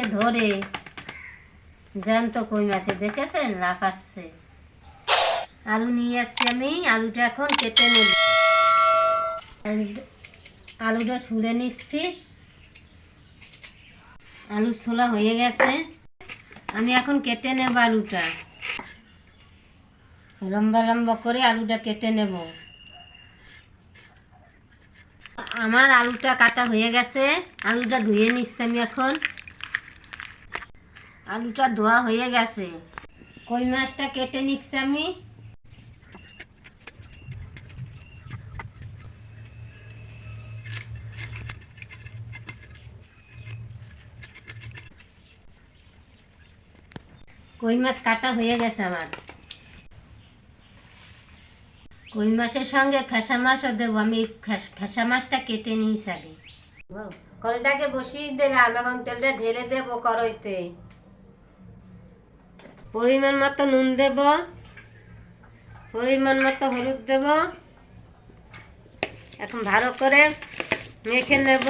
থেকে ধরে। জ্যান্ত কই মাছে দেখেছেন? লাফাচ্ছে আলু নিয়ে আসছি আমি। আলুটা এখন কেটে নেব। আলুটা- ছুঁড়ে নিচ্ছি। আলু ছোলা হয়ে গেছে। আমি এখন কেটে নেব আলুটা। লম্বা লম্বা করে আলুটা কেটে নেব। আমার আলুটা কাটা হয়ে গেছে। আলুটা ধুয়ে নিচ্ছি আমি এখন। আলুটা ধোয়া হয়ে গেছে। কই মাছটা কেটে নিচ্ছি আমি? কই মাছ কাটা হয়ে গেছে আমার? কই মাছের সঙ্গে ফেসা মাছও দেবো, আমি ফেস- মাছটা কেটে নিই আগে। কড়াইটাকে বসিয়ে দিলাম এখন তেলটা ঢেলে দেবো কড়াইতে পরিমাণ মতো নুন দেব। পরিমাণ মতো হলুদ দেব। এখন ভালো করে মেখে নেব।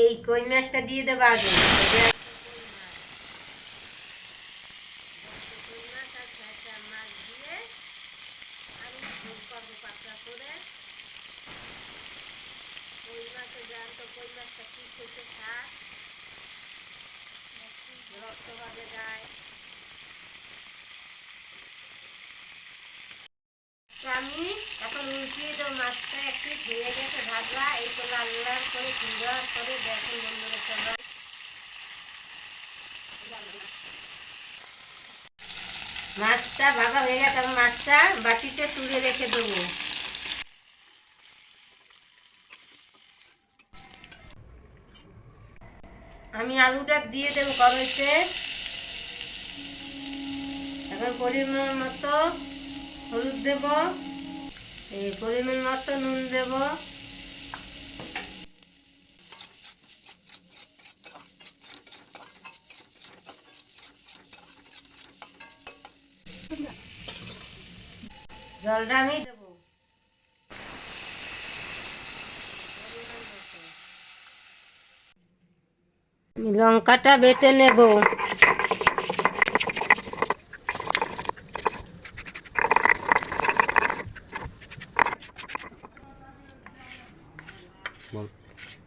এই কই মাছটা দিয়ে দেবো আগে। মাছটা কি তো আমি এখন দেবো মাছটা, একটু ধুয়ে গেছে ভাজলা এই তো লাল করে সুন্দর করে দেখুন মাছটা ভাজা হয়ে গেছে মাছটা বাটিতে তুলে রেখে দেবো। আমি আলুটা দিয়ে দেবো কড়াইতে। এখন পরিমাণ মতো হলুদ দেব। এই পরিমাণ মতো নুন দেব। জলটা আমি দেবো আমি লঙ্কাটা বেটে নেব।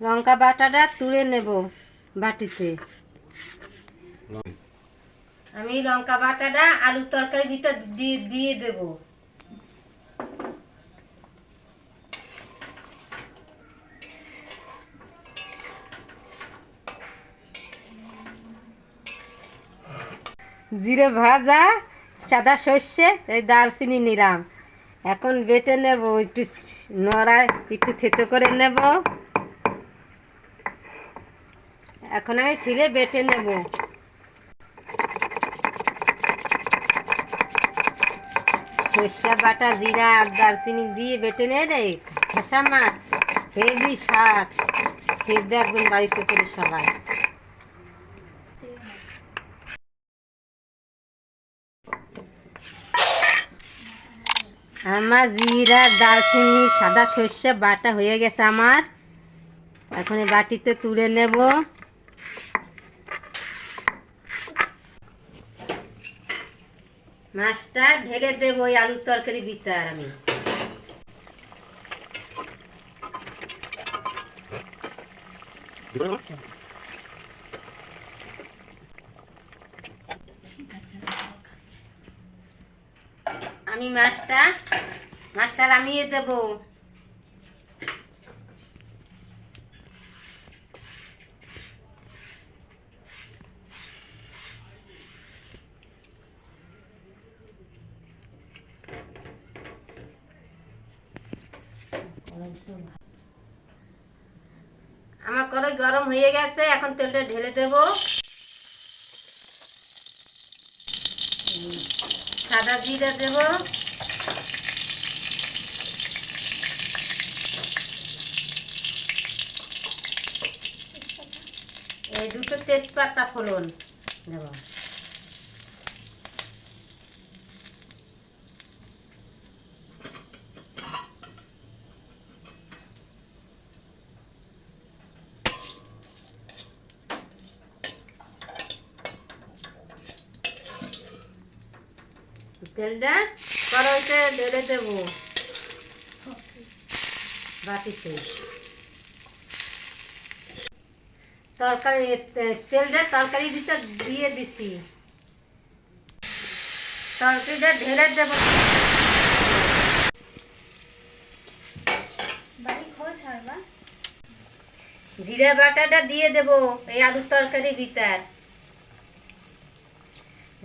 লঙ্কা বাটাটা তুলে নেব বাটিতে। আমি লঙ্কা বাটাটা আলুর তরকারির ভিতর দিয়ে দেব। জিরে ভাজা, সাদা সর্ষে, এই দারচিনি নিলাম। এখন বেটে নেব, একটু নড়ায়, একটু থেতো করে নেব। এখন আমি শিলে বেটে নেব। সর্ষে বাটা, জিরা আর দারচিনি দিয়ে বেটে নে। রে খেসা মাছ, হেভি স্বাদ। খেয়ে দেখবেন বাড়িতে করে সবাই। আমার জিরা, দারচিনি, সাদা সর্ষে বাটা হয়ে গেছে আমার। এখন এই বাটিতে তুলে নেব। মাছটা ঢেলে দেবো ওই আলুর তরকারি ভিতর আমি। আমি মাছটা মাছটা নামিয়ে দেবো। আমার কড়াই গরম হয়ে গেছে এখন তেলটা ঢেলে দেব। সাদা জিরা দেব। এই দুটো তেজপাতা ফলন দেব। তেলটা কড়াইতে ঢেলে দেবো। বাটিতে তরকারি তেলটা তরকারি ভিতর দিয়ে দিছি। তরকারিটা ঢেলে দেবো। জিরা বাটাটা দিয়ে দেব এই আলুর তরকারি ভিতর।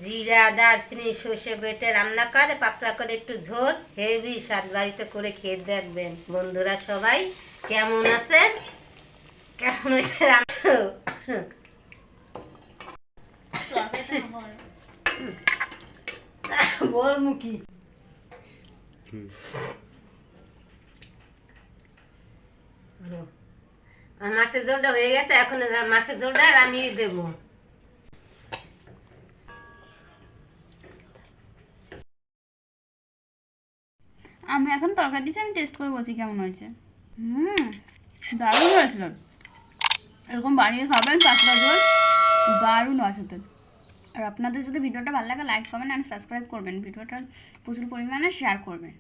জিরা, দারচিনি, সর্ষে বেটে রান্না করে, পাতলা করে একটু ঝোল, হেভি স্বাদ। বাড়িতে করে খেয়ে দেখবেন। বন্ধুরা সবাই কেমন আছে কেমন হয়েছে রান্না? বল আর মাছের ঝোলটা হয়ে গেছে, এখন মাছের ঝোলটা আর আমি দেবো। আমি এখন তরকারি দিচ্ছি আমি টেস্ট করে বলছি কেমন হয়েছে। হুম। দারুণ হয়েছিল। এরকম বানিয়ে খাবেন পাতলা ঝোল দারুণ হয়েছে আর আপনাদের যদি ভিডিওটা ভালো লাগে লাইক কমেন্ট অ্যান্ড সাবস্ক্রাইব করবেন। ভিডিওটা প্রচুর পরিমাণে শেয়ার করবেন।